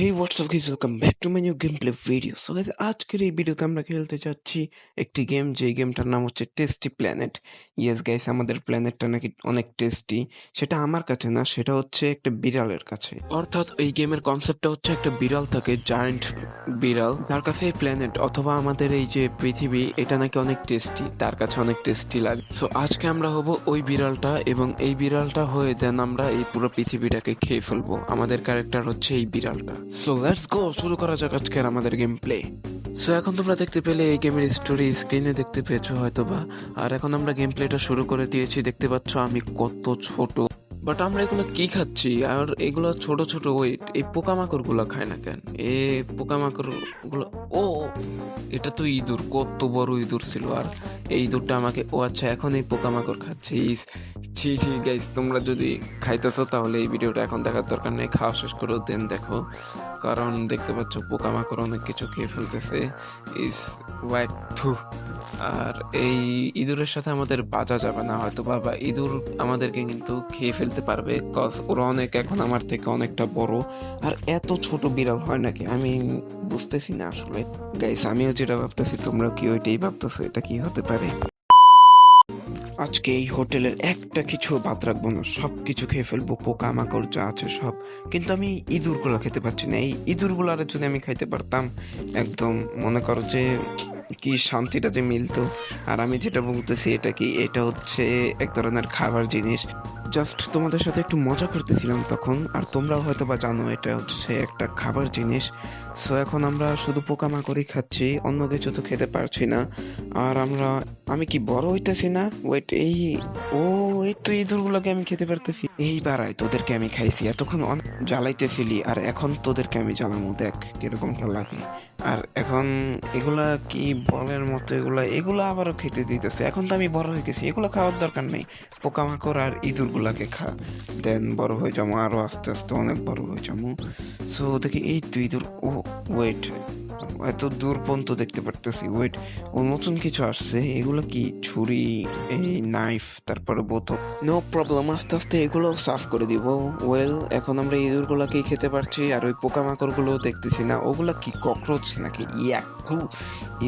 Hey what's up guys welcome back to my new game play video so guys আজকের এই ভিডিওতে আমরা খেলতে যাচ্ছি একটি গেম যে গেমটার নাম হচ্ছে টেস্টি প্ল্যানেট ইয়েস গাইস আমাদের প্ল্যানেটটা নাকি অনেক টেস্টি সেটা আমার কাছে না, সেটা হচ্ছে একটা বিড়ালের কাছে। অর্থাৎ এই গেমের কনসেপ্টটা হচ্ছে একটা বিড়াল থাকে জায়ান্ট বিড়াল। তার কাছে এই প্ল্যানেট অথবা আমাদের এই যে পৃথিবী, এটা নাকি অনেক টেস্টি তার কাছে অনেক টেস্টি লাগে। সো আজকে আমরা হব ওই বিড়ালটা এবং এই বিড়ালটা হয়ে দেন আমরা এই পুরো পৃথিবীটাকে খেয়ে ফেলব। আমাদের ক্যারেক্টার হচ্ছে এই বিড়ালটা। সো লেটস গো শুরু করা যাক আজকের আমাদের গেম প্লে সো এখন তোমরা দেখতে পেলে এই গেমের স্টোরি স্ক্রিনে দেখতে পেয়েছ হয়তো বা আর এখন আমরা গেম প্লেটা শুরু করে দিয়েছি। দেখতে পাচ্ছ আমি কত ছোট। বাট আমরা এগুলো কি খাচ্ছি? আর এগুলো ছোট ছোট ওয়েট এই পোকামাকড়গুলো খায় না কেন? এ পোকামাকড়গুলো ও, এটা তো ইঁদুর, কত বড় ইঁদুর ছিল। আর এই ইঁদুরটা আমাকে ও আচ্ছা এখন এই পোকামাকড় খাচ্ছে। ইস, ছি ছি গাইস তোমরা যদি খাইতেছো তাহলে এই ভিডিওটা এখন দেখার দরকার নেই। খাওয়া শেষ করো দেন দেখো। কারণ দেখতে পাচ্ছ পোকামাকড় অনেক কিছু খেয়ে ফেলতেছে। ইস ওয়াইক থু। আর এই ইঁদুরের সাথে আমাদের বাজা যাবে না, হয়তো বা বা ইঁদুর আমাদেরকে কিন্তু খেয়ে ফেলতে পারবে কজ ওরা অনেক এখন আমার থেকে অনেকটা বড়। আর এত ছোট বিড়াল হয় নাকি? আমি বুঝতেছি না আসলে। গাইস আমিও যেটা ভাবতেছি তোমরা কি ওইটাই ভাবতেছো? এটা কি হতে পারে? আজকে এই হোটেলের একটা কিছু বাদ রাখব না সব কিছু খেয়ে ফেলব পোকা মাকড় যা আছে সব। কিন্তু আমি ইঁদুরগুলো খেতে পারছি না। এই ইঁদুরগুলো যদি আমি খাইতে পারতাম, একদম মনে করো যে কি শান্তিটা যে মিলতো। আর আমি যেটা বলতেছি, এটা কি? এটা হচ্ছে এক ধরনের খাবার জিনিস। জাস্ট তোমাদের সাথে একটু মজা করতেছিলাম তখন, আর তোমরাও হয়তো বা জানো, এটা হচ্ছে একটা খাবার জিনিস। সো এখন আমরা শুধু পোকামাকড়ই খাচ্ছি, অন্য কিছু তো খেতে পারছি না। আর আমরা, আমি কি বড় হইতেছি না? ওয়েট এই, ও, এই তো ইঁদুরগুলোকে আমি খেতে পারতেছি। এই তোদেরকে আমি খাইছি। এতক্ষণ জ্বালাইতেছিলি, আর এখন তোদেরকে আমি জ্বালামো। দেখ কীরকম লাগে। আর এখন এগুলা কি বলের মতো এগুলা? এগুলা আবারও খেতে দিতেছে। এখন তো আমি বড় হয়ে গেছি, এগুলো খাওয়ার দরকার নেই। পোকামাকড় আর ইঁদুরগুলাকে খা। দেন বড় হয়ে যাব, আরও আস্তে আস্তে অনেক বড় হয়ে যাব। সো দেখি এই তো ইঁদুর ও ওয়েট এত দূর পর্যন্ত দেখতে পারতেছি ওয়েট ও নতুন কিছু আসছে, এগুলো কি ছুরি, এই নাইফ তারপরে বোতল? নো প্রবলেম আস্তে আস্তে এগুলো সাফ করে দিব। ওয়েল এখন আমরা ইঁদুরগুলোকেই খেতে পারছি, আর ওই পোকামাকড়গুলো দেখতেছি না। ওগুলা কি ককরোচ নাকি? ইয়াকু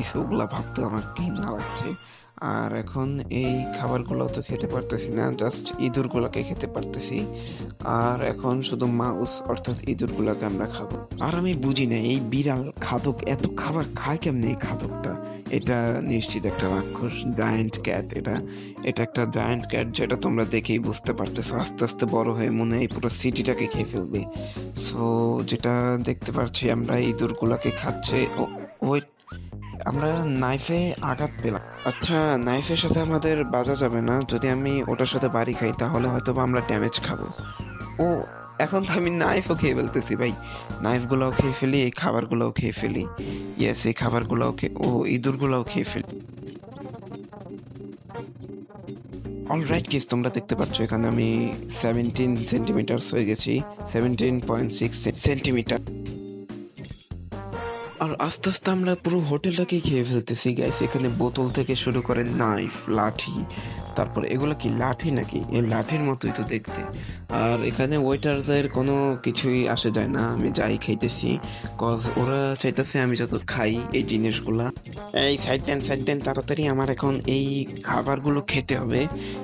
ইস ওগুলা ভাবতে আমার ঘৃণা লাগছে। আর এখন এই খাবারগুলো তো খেতে পারতেছি না জাস্ট ইঁদুরগুলোকে খেতে পারতেছি। আর এখন শুধু মাউস, অর্থাৎ ইঁদুরগুলোকে আমরা খাব। আর আমি বুঝি না, এই বিড়াল খাদক, এত খাবার খায় কেমনে এই খাদকটা? এটা নিশ্চিত একটা রাক্ষস জায়ান্ট ক্যাট এটা। এটা একটা জায়ান্ট ক্যাট যেটা তোমরা দেখেই বুঝতে পারতেছো, আস্তে আস্তে বড় হয়ে মনে হয় পুরো সিটিটাকে খেয়ে ফেলবে। সো যেটা দেখতে পাচ্ছি আমরা, ইঁদুরগুলোকে খাচ্ছে। ওয়েট আমরা নাইফে আঘাত পেলাম। আচ্ছা নাইফের সাথে আমাদের বাজা যাবে না। যদি আমি ওটার সাথে বাড়ি খাই, তাহলে হয়তো আমরা ড্যামেজ খাব। ও, এখন তো আমি নাইফও খেয়ে ফেলতেছি ভাই। নাইফগুলোও খেয়ে ফেলি, এই খাবারগুলোও খেয়ে ফেলি। ইয়েস এই খাবারগুলোও খেয়ে ও ইঁদুরগুলোও খেয়ে ফেলি। অলরাইট কেস তোমরা দেখতে পাচ্ছ, এখানে আমি সেভেন্টিন সেন্টিমিটার্স হয়ে গেছি। সেভেন্টিন পয়েন্ট সিক্স সেন্টিমিটার আর আস্তে আস্তে আমরা পুরো হোটেলটাকেই খেয়ে ফেলতেছি গাইস এখানে বোতল থেকে শুরু করে নাইফ লাঠি, তারপর এগুলো কি, লাঠি নাকি? এই লাঠির মতোই তো দেখতে। আর এখানে ওয়েটারদের কোনো কিছুই আসে যায় না। আমি যাই খাইতেছি কজ ওরা চাইতেছে আমি যত খাই এই জিনিসগুলা। এই সাইড দেন সাইড দেন, তাড়াতাড়ি আমার এখন এই খাবারগুলো খেতে হবে।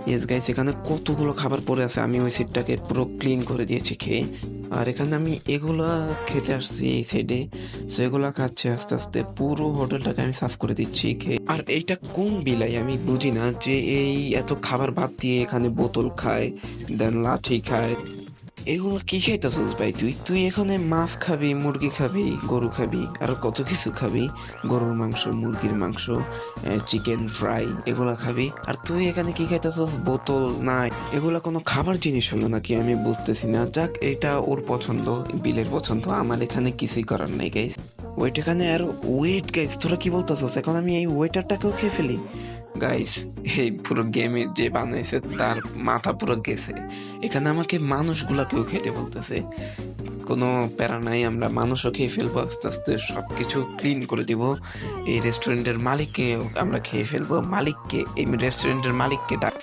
ইয়েস গাইস এখানে কতগুলো খাবার পড়ে আছে, আমি ওই সিটটাকে পুরো ক্লিন করে দিয়েছি খেয়ে। আর এখানে আমি এগুলা খেতে আসছি এই সাইডে সো এগুলা খাচ্ছে আস্তে আস্তে। পুরো হোটেলটাকে আমি সাফ করে দিচ্ছি খেয়ে। আর এইটা কোন বিলাই, আমি বুঝি না যে এই এত খাবার বাদ দিয়ে এখানে বোতল খায় দেন লাঠি খায়। এগুলো কি খাইতেছিস ভাই তুই? তুই এখানে মাছ খাবি, মুরগি খাবি, গরু খাবি, আর কত কিছু খাবি। গরুর মাংস, মুরগির মাংস চিকেন ফ্রাই এগুলা খাবি। আর তুই এখানে কি খাইতেছিস? বোতল, নাই। এগুলা কোনো খাবার জিনিস হলো নাকি? আমি বুঝতেছি না। যাক, এটা ওর পছন্দ, বিলের পছন্দ। আমার এখানে কিছুই করার নাই গাইস ওয়েট এখানে আর ওয়েট গাইস তোরা কি বলতেছিস? এখন আমি এই ওয়েটারটাকেও খেয়ে ফেলি। গাইস এই পুরো গেমে যে বানাইছে, তার মাথা পুরো গেছে। এখানে আমাকে মানুষগুলাকেও খেতে বলতেছে। কোনো প্যারা নাই, আমরা মানুষও খেয়ে ফেলব, আস্তে আস্তে সব কিছু ক্লিন করে দিব। এই রেস্টুরেন্টের মালিককে আমরা খেয়ে ফেলব। মালিককে, এই রেস্টুরেন্টের মালিককে ডাক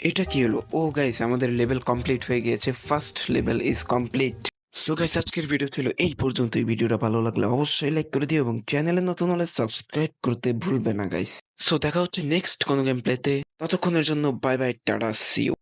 এটা কি হলো? ও গাইস আমাদের লেভেল কমপ্লিট হয়ে গিয়েছে। First level is complete so guys আজকের ভিডিও ছিল এই পর্যন্ত এই ভিডিওটা ভালো লাগলে অবশ্যই লাইক করে দিও এবং চ্যানেলে নতুন হলে সাবস্ক্রাইব করতে ভুলবে না গাইস সো দেখা হচ্ছে নেক্সট কোনো গেম প্লেতে ততক্ষণের জন্য বাই বাই টাটা সিও